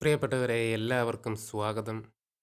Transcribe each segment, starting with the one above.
പ്രിയപ്പെട്ടവരെ എല്ലാവർക്കും സ്വാഗതം.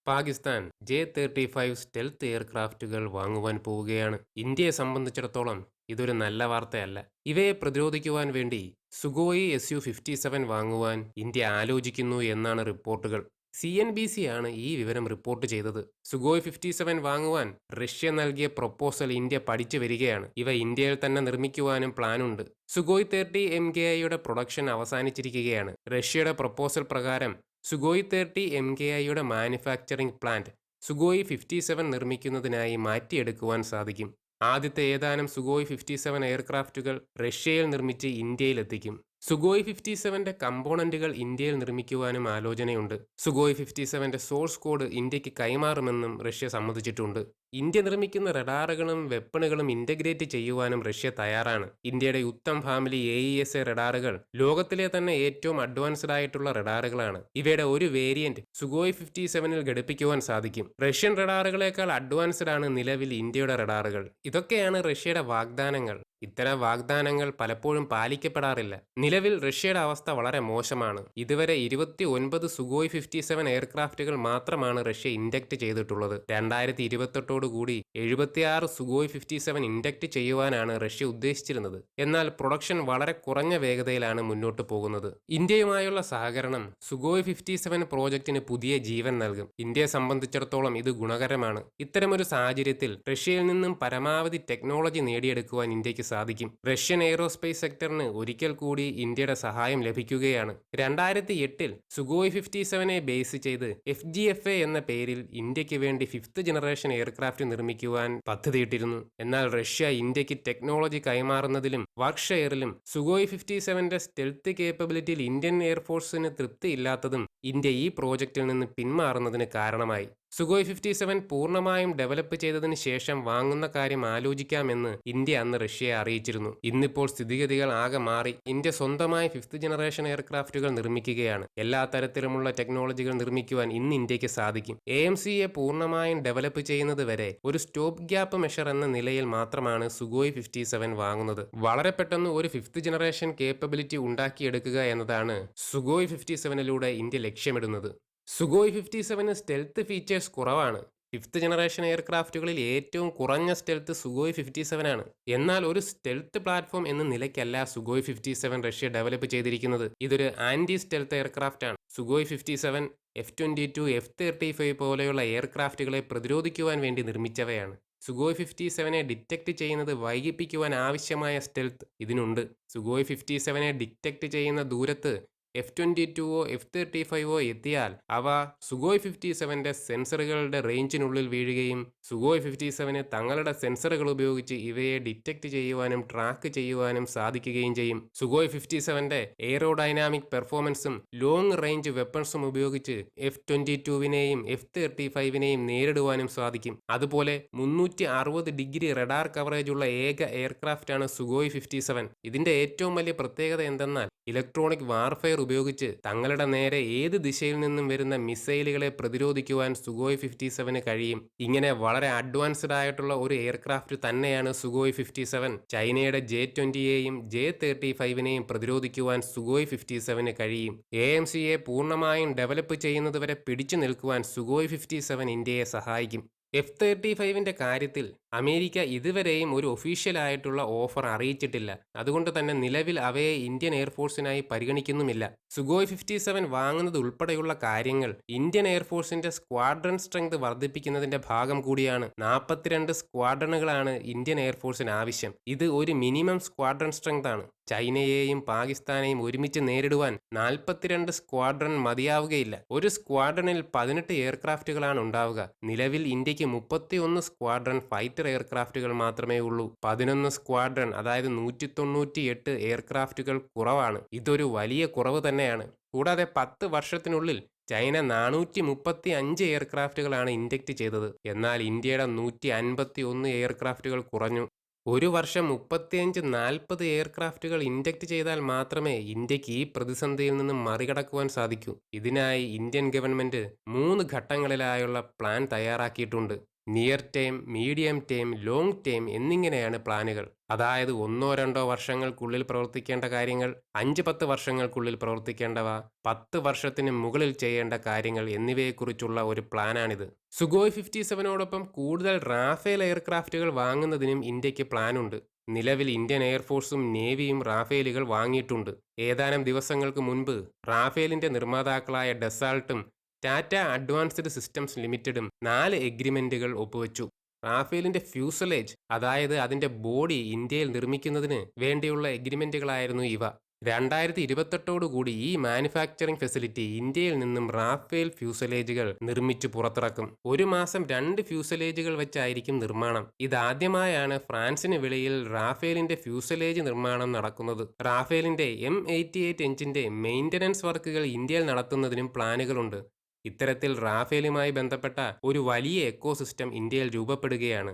Pakistan J thirty five stealth എയർക്രാഫ്റ്റുകൾ വാങ്ങുവാൻ പോവുകയാണ്. ഇന്ത്യയെ സംബന്ധിച്ചിടത്തോളം ഇതൊരു നല്ല വാർത്തയല്ല. ഇവയെ പ്രതിരോധിക്കുവാൻ വേണ്ടി Sukhoi S U fifty seven വാങ്ങുവാൻ ഇന്ത്യ ആലോചിക്കുന്നു എന്നാണ് റിപ്പോർട്ടുകൾ. സി എൻ ബി സി ആണ് ഈ വിവരം റിപ്പോർട്ട് ചെയ്തത്. സുഗോയ് ഫിഫ്റ്റി സെവൻ വാങ്ങുവാൻ റഷ്യ നൽകിയ പ്രൊപ്പോസൽ ഇന്ത്യ പഠിച്ചു വരികയാണ്. ഇവ ഇന്ത്യയിൽ തന്നെ നിർമ്മിക്കുവാനും പ്ലാനുണ്ട്. സുഗോയ് തേർട്ടി എം കെ ഐയുടെ പ്രൊഡക്ഷൻ അവസാനിച്ചിരിക്കുകയാണ്. റഷ്യയുടെ പ്രൊപ്പോസൽ പ്രകാരം സുഗോയ് തേർട്ടി എം കെ ഐയുടെ manufacturing plant Sukhoi fifty seven നിർമ്മിക്കുന്നതിനായി മാറ്റിയെടുക്കുവാൻ സാധിക്കും. ആദ്യത്തെ ഏതാനും സുഗോയ് ഫിഫ്റ്റി സെവൻ എയർക്രാഫ്റ്റുകൾ റഷ്യയിൽ നിർമ്മിച്ച് ഇന്ത്യയിലെത്തിക്കും. സുഗോയ് ഫിഫ്റ്റി സെവന്റെ കമ്പോണന്റുകൾ ഇന്ത്യയിൽ നിർമ്മിക്കുവാനും ആലോചനയുണ്ട്. സുഗോയ് ഫിഫ്റ്റി സെവന്റെ സോഴ്സ് കോഡ് ഇന്ത്യയ്ക്ക് കൈമാറുമെന്നും റഷ്യ സമ്മതിച്ചിട്ടുണ്ട്. ഇന്ത്യ നിർമ്മിക്കുന്ന റഡാറുകളും വെപ്പണുകളും ഇന്റഗ്രേറ്റ് ചെയ്യുവാനും റഷ്യ തയ്യാറാണ്. ഇന്ത്യയുടെ Uttam family A E S A റഡാറുകൾ ലോകത്തിലെ തന്നെ ഏറ്റവും അഡ്വാൻസ്ഡ് ആയിട്ടുള്ള റഡാറുകളാണ്. ഇവയുടെ ഒരു വേരിയന്റ് സുഗോയ് ഫിഫ്റ്റി സെവനിൽ ഘടിപ്പിക്കുവാൻ സാധിക്കും. റഷ്യൻ റഡാറുകളേക്കാൾ അഡ്വാൻസ്ഡ് ആണ് നിലവിൽ ഇന്ത്യയുടെ റഡാറുകൾ. ഇതൊക്കെയാണ് റഷ്യയുടെ വാഗ്ദാനങ്ങൾ. ഇത്തരം വാഗ്ദാനങ്ങൾ പലപ്പോഴും പാലിക്കപ്പെടാറില്ല. നിലവിൽ റഷ്യയുടെ അവസ്ഥ വളരെ മോശമാണ്. ഇതുവരെ ഇരുപത്തി ഒൻപത് സുഗോയ് ഫിഫ്റ്റി സെവൻ എയർക്രാഫ്റ്റുകൾ മാത്രമാണ് റഷ്യ ഇൻഡക്ട് ചെയ്തിട്ടുള്ളത്. രണ്ടായിരത്തി ഇരുപത്തെട്ടോടു കൂടി എഴുപത്തിയാറ് സുഗോയ് ഫിഫ്റ്റി സെവൻ ഇൻഡക്ട് ചെയ്യുവാനാണ് റഷ്യ ഉദ്ദേശിച്ചിരുന്നത്. എന്നാൽ പ്രൊഡക്ഷൻ വളരെ കുറഞ്ഞ വേഗതയിലാണ് മുന്നോട്ട് പോകുന്നത്. ഇന്ത്യയുമായുള്ള സഹകരണം സുഗോയ് ഫിഫ്റ്റി സെവൻ പ്രോജക്റ്റിന് പുതിയ ജീവൻ നൽകും. ഇന്ത്യയെ സംബന്ധിച്ചിടത്തോളം ഇത് ഗുണകരമാണ്. ഇത്തരമൊരു സാഹചര്യത്തിൽ റഷ്യയിൽ നിന്നും പരമാവധി ടെക്നോളജി നേടിയെടുക്കുവാൻ ഇന്ത്യയ്ക്ക് സാധിക്കും. റഷ്യൻ എയ്റോസ്പേസ് സെക്ടറിന് ഒരിക്കൽ കൂടി ഇന്ത്യയുടെ സഹായം ലഭിക്കുകയാണ്. രണ്ടായിരത്തി എട്ടിൽ സുഗോയ് ഫിഫ്റ്റി സെവനെ ബേസ് ചെയ്ത് എഫ് ജി എഫ് എ എന്ന പേരിൽ ഇന്ത്യയ്ക്ക് വേണ്ടി ഫിഫ്ത്ത് ജനറേഷൻ എയർക്രാഫ്റ്റ് നിർമ്മിക്കുവാൻ പദ്ധതിയിട്ടിരുന്നു. എന്നാൽ റഷ്യ ഇന്ത്യയ്ക്ക് ടെക്നോളജി കൈമാറുന്നതിലും വർക്ക് ഷെയറിലും സുഗോയ് ഫിഫ്റ്റി സെവന്റെ സ്റ്റെൽത്ത് കേപ്പബിലിറ്റിയിൽ ഇന്ത്യൻ എയർഫോഴ്സിന് തൃപ്തിയില്ലാത്തതും ഇന്ത്യ ഈ പ്രോജക്റ്റിൽ നിന്ന് പിന്മാറുന്നതിന് കാരണമായി. സുഗോയ് ഫിഫ്റ്റി സെവൻ പൂർണമായും ഡെവലപ്പ് ചെയ്തതിന് ശേഷം വാങ്ങുന്ന കാര്യം ആലോചിക്കാമെന്ന് ഇന്ത്യ അന്ന് റഷ്യയെ അറിയിച്ചിരുന്നു. ഇന്നിപ്പോൾ സ്ഥിതിഗതികൾ ആകെ മാറി. ഇന്ത്യ സ്വന്തമായി ഫിഫ്ത്ത് ജനറേഷൻ എയർക്രാഫ്റ്റുകൾ നിർമ്മിക്കുകയാണ്. എല്ലാ തരത്തിലുമുള്ള ടെക്നോളജികൾ നിർമ്മിക്കുവാൻ ഇന്ന് ഇന്ത്യയ്ക്ക് സാധിക്കും. എ എം സിയെ പൂർണമായും ഡെവലപ്പ് ചെയ്യുന്നത് വരെ ഒരു സ്റ്റോപ്പ് ഗ്യാപ്പ് മെഷർ എന്ന നിലയിൽ മാത്രമാണ് സുഗോയ് ഫിഫ്റ്റി സെവൻ വാങ്ങുന്നത്. വളരെ പെട്ടെന്ന് ഒരു ഫിഫ്ത്ത് ജനറേഷൻ കേപ്പബിലിറ്റി ഉണ്ടാക്കിയെടുക്കുക എന്നതാണ് സുഗോയ് ഫിഫ്റ്റി സെവനിലൂടെ ഇന്ത്യ ലക്ഷ്യമിടുന്നത്. സുഗോയ് ഫിഫ്റ്റി സെവന് സ്റ്റെൽത്ത് ഫീച്ചേഴ്സ് കുറവാണ്. ഫിഫ്ത്ത് ജനറേഷൻ എയർക്രാഫ്റ്റുകളിൽ ഏറ്റവും കുറഞ്ഞ സ്റ്റെൽത്ത് സുഗോയ് ഫിഫ്റ്റി സെവൻ ആണ്. എന്നാൽ ഒരു സ്റ്റെൽത്ത് പ്ലാറ്റ്ഫോം എന്ന നിലയ്ക്കല്ല Sukhoi fifty seven Russia develop ചെയ്തിരിക്കുന്നത്. ഇതൊരു ആന്റി സ്റ്റെൽത്ത് എയർക്രാഫ്റ്റ് ആണ്. Sukhoi fifty seven F twenty two F thirty five പോലെയുള്ള എയർക്രാഫ്റ്റുകളെ പ്രതിരോധിക്കുവാൻ വേണ്ടി നിർമ്മിച്ചവയാണ്. സുഗോയ് ഫിഫ്റ്റി സെവനെ ഡിറ്റക്ട് ചെയ്യുന്നത് വൈകിപ്പിക്കുവാൻ ആവശ്യമായ സ്റ്റെൽത്ത് ഇതിനുണ്ട്. സുഗോയ് ഫിഫ്റ്റി സെവനെ ഡിറ്റക്ട് ചെയ്യുന്ന ദൂരത്ത് എഫ് ട്വന്റി ടുവോ എഫ് തേർട്ടി ഫൈവോ എത്തിയാൽ അവ സുഗോയ് ഫിഫ്റ്റി സെവന്റെ സെൻസറുകളുടെ റേഞ്ചിനുള്ളിൽ വീഴുകയും സുഗോയ് ഫിഫ്റ്റി സെവന് തങ്ങളുടെ സെൻസറുകൾ ഉപയോഗിച്ച് ഇവയെ ഡിറ്റക്ട് ചെയ്യുവാനും ട്രാക്ക് ചെയ്യുവാനും സാധിക്കുകയും ചെയ്യും. സുഗോയ് ഫിഫ്റ്റി സെവന്റെ എയറോഡൈനാമിക് പെർഫോമൻസും ലോങ് റേഞ്ച് വെപ്പൺസും ഉപയോഗിച്ച് എഫ് ട്വന്റി ടുവിനെയും എഫ് തേർട്ടി ഫൈവിനെയും നേരിടുവാനും സാധിക്കും. അതുപോലെ മുന്നൂറ്റി അറുപത് ഡിഗ്രി റഡാർ കവറേജ് ഉള്ള ഏക എയർക്രാഫ്റ്റാണ് സുഗോയ് ഫിഫ്റ്റി സെവൻ ഇതിന്റെ ഏറ്റവും വലിയ പ്രത്യേകത എന്തെന്നാൽ ഇലക്ട്രോണിക് വാർഫെയർ ഉപയോഗിച്ച് തങ്ങളുടെ നേരെ ഏത് ദിശയിൽ നിന്നും വരുന്ന മിസൈലുകളെ പ്രതിരോധിക്കുവാൻ സുഗോയ് ഫിഫ്റ്റി സെവന് കഴിയും. ഇങ്ങനെ വളരെ അഡ്വാൻസ്ഡ് ആയിട്ടുള്ള ഒരു എയർക്രാഫ്റ്റ് തന്നെയാണ് സുഗോയ് ഫിഫ്റ്റി സെവൻ ചൈനയുടെ ജെ ട്വന്റിയെയും ജെ തേർട്ടി ഫൈവിനെയും പ്രതിരോധിക്കുവാൻ സുഗോയ് ഫിഫ്റ്റി സെവന് കഴിയും. എ എം സിയെ പൂർണമായും ഡെവലപ്പ് ചെയ്യുന്നതുവരെ പിടിച്ചു നിൽക്കുവാൻ സുഗോയ് ഫിഫ്റ്റി സെവൻ ഇന്ത്യയെ സഹായിക്കും. എഫ് തേർട്ടി ഫൈവിന്റെ കാര്യത്തിൽ അമേരിക്ക ഇതുവരെയും ഒരു ഒഫീഷ്യലായിട്ടുള്ള ഓഫർ അറിയിച്ചിട്ടില്ല. അതുകൊണ്ട് തന്നെ നിലവിൽ അവയെ ഇന്ത്യൻ എയർഫോഴ്സിനായി പരിഗണിക്കുന്നുമില്ല. സുഗോയ് ഫിഫ്റ്റി സെവൻ വാങ്ങുന്നത് ഉൾപ്പെടെയുള്ള കാര്യങ്ങൾ ഇന്ത്യൻ എയർഫോഴ്സിന്റെ സ്ക്വാഡ്രൺ സ്ട്രെങ്ത് വർദ്ധിപ്പിക്കുന്നതിന്റെ ഭാഗം കൂടിയാണ്. നാൽപ്പത്തിരണ്ട് സ്ക്വാഡ്രണുകളാണ് ഇന്ത്യൻ എയർഫോഴ്സിന് ആവശ്യം. ഇത് ഒരു മിനിമം സ്ക്വാഡ്രൺ സ്ട്രെങ്ത് ആണ്. ചൈനയെയും പാകിസ്ഥാനെയും ഒരുമിച്ച് നേരിടുവാൻ നാൽപ്പത്തിരണ്ട് സ്ക്വാഡ്രൺ മതിയാവുകയില്ല. ഒരു സ്ക്വാഡ്രണിൽ പതിനെട്ട് എയർക്രാഫ്റ്റുകളാണ് ഉണ്ടാവുക. നിലവിൽ ഇന്ത്യയ്ക്ക് മുപ്പത്തിയൊന്ന് സ്ക്വാഡ്രൺ ഫൈറ്റർ എയർക്രാഫ്റ്റുകൾ മാത്രമേ ഉള്ളൂ. പതിനൊന്ന് സ്ക്വാഡ്രൺ അതായത് നൂറ്റി തൊണ്ണൂറ്റി എട്ട് എയർക്രാഫ്റ്റുകൾ കുറവാണ്. ഇതൊരു വലിയ കുറവ് തന്നെയാണ്. കൂടാതെ പത്ത് വർഷത്തിനുള്ളിൽ ചൈന നാനൂറ്റി മുപ്പത്തി അഞ്ച് എയർക്രാഫ്റ്റുകളാണ് ഇൻഡക്റ്റ് ചെയ്തത്. എന്നാൽ ഇന്ത്യയുടെ നൂറ്റി അൻപത്തി ഒന്ന് എയർക്രാഫ്റ്റുകൾ കുറഞ്ഞു. ഒരു വർഷം മുപ്പത്തിയഞ്ച് നാൽപ്പത് എയർക്രാഫ്റ്റുകൾ ഇൻഡക്റ്റ് ചെയ്താൽ മാത്രമേ ഇന്ത്യയ്ക്ക് ഈ പ്രതിസന്ധിയിൽ നിന്ന് മറികടക്കുവാൻ സാധിക്കൂ. ഇതിനായി ഇന്ത്യൻ ഗവൺമെന്റ് മൂന്ന് ഘട്ടങ്ങളിലായുള്ള പ്ലാൻ തയ്യാറാക്കിയിട്ടുണ്ട്. Near term medium term long term എന്നിങ്ങനെയാണ് പ്ലാനുകൾ. അതായത് ഒന്നോ രണ്ടോ വർഷങ്ങൾക്കുള്ളിൽ പ്രവർത്തിക്കേണ്ട കാര്യങ്ങൾ അഞ്ച് പത്ത് വർഷങ്ങൾക്കുള്ളിൽ പ്രവർത്തിക്കേണ്ടവ പത്ത് വർഷത്തിന് മുകളിൽ ചെയ്യേണ്ട കാര്യങ്ങൾ എന്നിവയെക്കുറിച്ചുള്ള ഒരു പ്ലാനാണിത്. സുഗോയ് ഫിഫ്റ്റി സെവനോടൊപ്പം കൂടുതൽ റാഫേൽ എയർക്രാഫ്റ്റുകൾ വാങ്ങുന്നതിനും ഇന്ത്യയ്ക്ക് പ്ലാനുണ്ട്. നിലവിൽ ഇന്ത്യൻ എയർഫോഴ്സും നേവിയും റാഫേലുകൾ വാങ്ങിയിട്ടുണ്ട്. ഏതാനും ദിവസങ്ങൾക്ക് മുൻപ് റാഫേലിന്റെ നിർമ്മാതാക്കളായ ഡെസാൾട്ടും ടാറ്റ അഡ്വാൻസ്ഡ് സിസ്റ്റംസ് ലിമിറ്റഡും നാല് എഗ്രിമെന്റുകൾ ഒപ്പുവെച്ചു. റാഫേലിന്റെ ഫ്യൂസലേജ് അതായത് അതിന്റെ ബോഡി ഇന്ത്യയിൽ നിർമ്മിക്കുന്നതിന് വേണ്ടിയുള്ള എഗ്രിമെന്റുകളായിരുന്നു ഇവ. രണ്ടായിരത്തി ഇരുപത്തെട്ടോടുകൂടി ഈ മാനുഫാക്ചറിംഗ് ഫെസിലിറ്റി ഇന്ത്യയിൽ നിന്നും റാഫേൽ ഫ്യൂസലേജുകൾ നിർമ്മിച്ചു പുറത്തിറക്കും. ഒരു മാസം രണ്ട് ഫ്യൂസലേജുകൾ വെച്ചായിരിക്കും നിർമ്മാണം. ഇതാദ്യമായാണ് ഫ്രാൻസിന് വെളിയിൽ റാഫേലിന്റെ ഫ്യൂസലേജ് നിർമ്മാണം നടക്കുന്നത്. റാഫേലിന്റെ എം എയ്റ്റി എയ്റ്റ് എഞ്ചിന്റെ മെയിന്റനൻസ് വർക്കുകൾ ഇന്ത്യയിൽ നടത്തുന്നതിനും പ്ലാനുകളുണ്ട് ഇത്തരത്തിൽ റാഫേലുമായി ബന്ധപ്പെട്ട ഒരു വലിയ എക്കോസിസ്റ്റം ഇന്ത്യയിൽ രൂപപ്പെടുകയാണ്.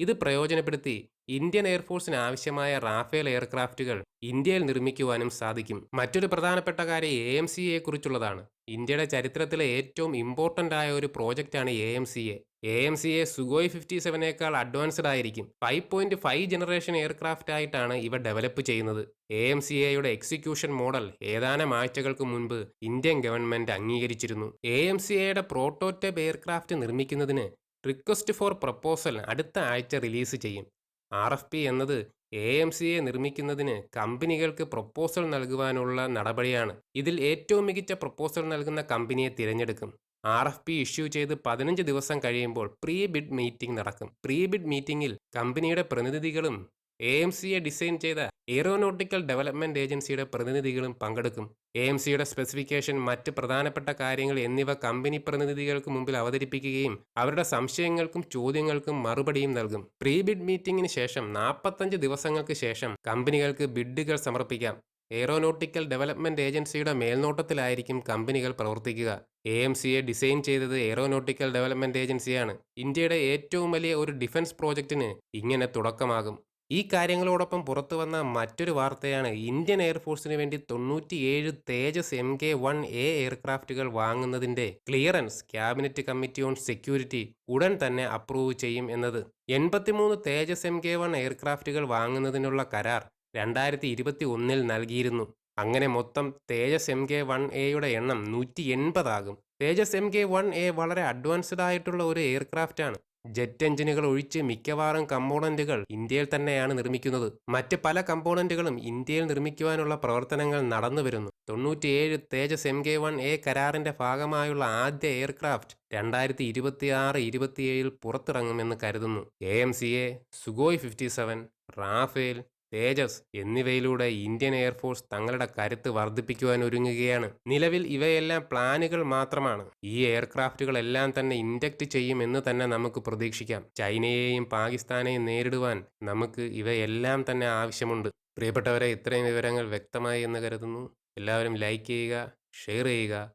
ഇത് പ്രയോജനപ്പെടുത്തി ഇന്ത്യൻ എയർഫോഴ്സിന് ആവശ്യമായ റാഫേൽ എയർക്രാഫ്റ്റുകൾ ഇന്ത്യയിൽ നിർമ്മിക്കുവാനും സാധിക്കും. മറ്റൊരു പ്രധാനപ്പെട്ട കാര്യം എ എം സി എ കുറിച്ചുള്ളതാണ്. ഇന്ത്യയുടെ ചരിത്രത്തിലെ ഏറ്റവും ഇമ്പോർട്ടന്റ് ആയ ഒരു പ്രോജക്റ്റാണ് A M C A A M C A Sukhoi fifty സെവനേക്കാൾ advanced ആയിരിക്കും. Five point five generation aircraft ആയിട്ടാണ് ഇവ ഡെവലപ്പ് ചെയ്യുന്നത്. എ എം സി എയുടെ എക്സിക്യൂഷൻ മോഡൽ ഏതാനും ആഴ്ചകൾക്ക് മുൻപ് ഇന്ത്യൻ ഗവൺമെന്റ് അംഗീകരിച്ചിരുന്നു. എ എം സി എയുടെ പ്രോട്ടോടൈപ്പ് എയർക്രാഫ്റ്റ് നിർമ്മിക്കുന്നതിന് റിക്വസ്റ്റ് ഫോർ പ്രപ്പോസൽ അടുത്ത ആഴ്ച റിലീസ് ചെയ്യും. ആർ എഫ് പി എന്നത് എ എം സി എ നിർമ്മിക്കുന്നതിന് കമ്പനികൾക്ക് പ്രപ്പോസൽ നൽകുവാനുള്ള നടപടിയാണ്. ഇതിൽ ഏറ്റവും മികച്ച പ്രപ്പോസൽ നൽകുന്ന കമ്പനിയെ തിരഞ്ഞെടുക്കും. ആർ എഫ് പി ഇഷ്യൂ ചെയ്ത് പതിനഞ്ച് ദിവസം കഴിയുമ്പോൾ പ്രീ ബിഡ് മീറ്റിംഗ് നടക്കും. പ്രീ ബിഡ് മീറ്റിംഗിൽ കമ്പനിയുടെ പ്രതിനിധികളും എ എം സിയെ ഡിസൈൻ ചെയ്ത എയറോനോട്ടിക്കൽ ഡെവലപ്മെന്റ് ഏജൻസിയുടെ പ്രതിനിധികളും പങ്കെടുക്കും. എ എം സിയുടെ സ്പെസിഫിക്കേഷൻ മറ്റ് പ്രധാനപ്പെട്ട കാര്യങ്ങൾ എന്നിവ കമ്പനി പ്രതിനിധികൾക്ക് മുമ്പിൽ അവതരിപ്പിക്കുകയും അവരുടെ സംശയങ്ങൾക്കും ചോദ്യങ്ങൾക്കും മറുപടിയും നൽകും. പ്രീ ബിഡ് മീറ്റിംഗിന് ശേഷം നാൽപ്പത്തഞ്ച് ദിവസങ്ങൾക്ക് ശേഷം കമ്പനികൾക്ക് ബിഡുകൾ സമർപ്പിക്കാം. എയറോനോട്ടിക്കൽ ഡെവലപ്മെന്റ് ഏജൻസിയുടെ മേൽനോട്ടത്തിലായിരിക്കും കമ്പനികൾ പ്രവർത്തിക്കുക. എ എം സിയെ ഡിസൈൻ ചെയ്തത് എയറോനോട്ടിക്കൽ ഡെവലപ്മെന്റ് ഏജൻസിയാണ് ഇന്ത്യയുടെ ഏറ്റവും വലിയ ഒരു ഡിഫൻസ് പ്രോജക്റ്റിന് ഇങ്ങനെ തുടക്കമാകും. ഈ കാര്യങ്ങളോടൊപ്പം പുറത്തു വന്ന മറ്റൊരു വാർത്തയാണ്. ഇന്ത്യൻ എയർഫോഴ്സിന് വേണ്ടി തൊണ്ണൂറ്റിയേഴ് Tejas M K one A എയർക്രാഫ്റ്റുകൾ വാങ്ങുന്നതിന്റെ clearance cabinet committee on security ഉടൻ തന്നെ അപ്രൂവ് ചെയ്യും എന്നത്. എൺപത്തിമൂന്ന് തേജസ് എം കെ വൺ എയർക്രാഫ്റ്റുകൾ വാങ്ങുന്നതിനുള്ള കരാർ രണ്ടായിരത്തി ഇരുപത്തി ഒന്നിൽ നൽകിയിരുന്നു. അങ്ങനെ മൊത്തം തേജസ് എം കെ വൺ എയുടെ എണ്ണം നൂറ്റി എൺപതാകും Tejas M K one A വളരെ അഡ്വാൻസ്ഡ് ആയിട്ടുള്ള ഒരു എയർക്രാഫ്റ്റ് ആണ്. ജെറ്റ് എഞ്ചിനുകൾ ഒഴിച്ച് മിക്കവാറും കമ്പോണന്റുകൾ ഇന്ത്യയിൽ തന്നെയാണ് നിർമ്മിക്കുന്നത്. മറ്റ് പല കമ്പോണന്റുകളും ഇന്ത്യയിൽ നിർമ്മിക്കുവാനുള്ള പ്രവർത്തനങ്ങൾ നടന്നു വരുന്നു. തൊണ്ണൂറ്റിയേഴ് Tejas M K one A കരാറിന്റെ ഭാഗമായുള്ള ആദ്യ എയർക്രാഫ്റ്റ് രണ്ടായിരത്തി ഇരുപത്തി ആറ് ഇരുപത്തിയേഴിൽ പുറത്തിറങ്ങുമെന്ന് കരുതുന്നു. A M C A Sukhoi fifty seven Rafale Tejas എന്നിവയിലൂടെ ഇന്ത്യൻ എയർഫോഴ്സ് തങ്ങളുടെ കരുത്ത് വർദ്ധിപ്പിക്കുവാൻ ഒരുങ്ങുകയാണ്. നിലവിൽ ഇവയെല്ലാം പ്ലാനുകൾ മാത്രമാണ്. ഈ എയർക്രാഫ്റ്റുകളെല്ലാം തന്നെ ഇൻഡക്റ്റ് ചെയ്യുമെന്ന് തന്നെ നമുക്ക് പ്രതീക്ഷിക്കാം. ചൈനയെയും പാകിസ്ഥാനെയും നേരിടുവാൻ നമുക്ക് ഇവയെല്ലാം തന്നെ ആവശ്യമുണ്ട്. പ്രിയപ്പെട്ടവരെ ഇത്രയും വിവരങ്ങൾ വ്യക്തമായി എന്ന് കരുതുന്നു. എല്ലാവരും ലൈക്ക് ചെയ്യുക ഷെയർ ചെയ്യുക.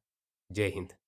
ജയ് ഹിന്ദ്.